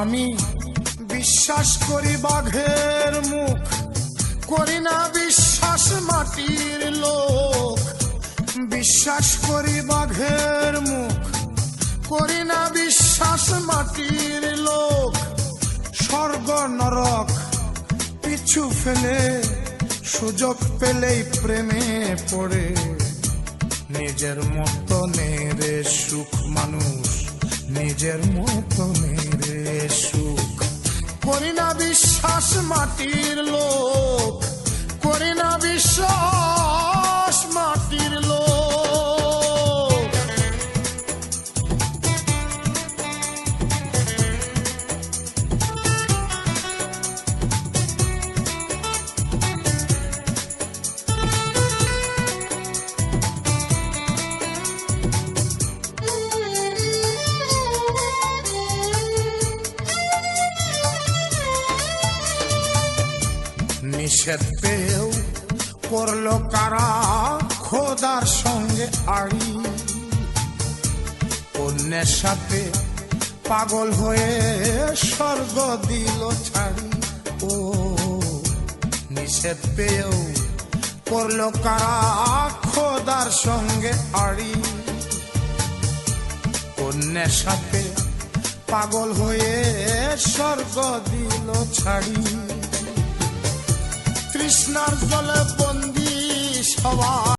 আমি বিশ্বাস করি বাঘের মুখ, করি না বিশ্বাস মাটির লোক। বিশ্বাস করি বাঘের মুখ, করি না বিশ্বাস মাটির লোক। স্বর্গ নরক পিছু ফেলে, সুযোগ পেলেই প্রেমে পড়ে। নিজের মতো রে সুখ মানুষ, নিজের মতো রে সুখ। করি না বিশ্বাস মাটির লোক নিষেধ পেয়েও করল কারা? খোদার সঙ্গে আড়ি। অন্যের সাথে পাগল হয়ে স্বর্গ দিল ছাড়ি ও, নিষেধ পেয়েও করল কারা? খোদার সঙ্গে আড়ি। অন্যের সাথে পাগল হয়ে স্বর্গ দিল ছাড়ি। তৃষ্ণার জলে বন্দি সবাই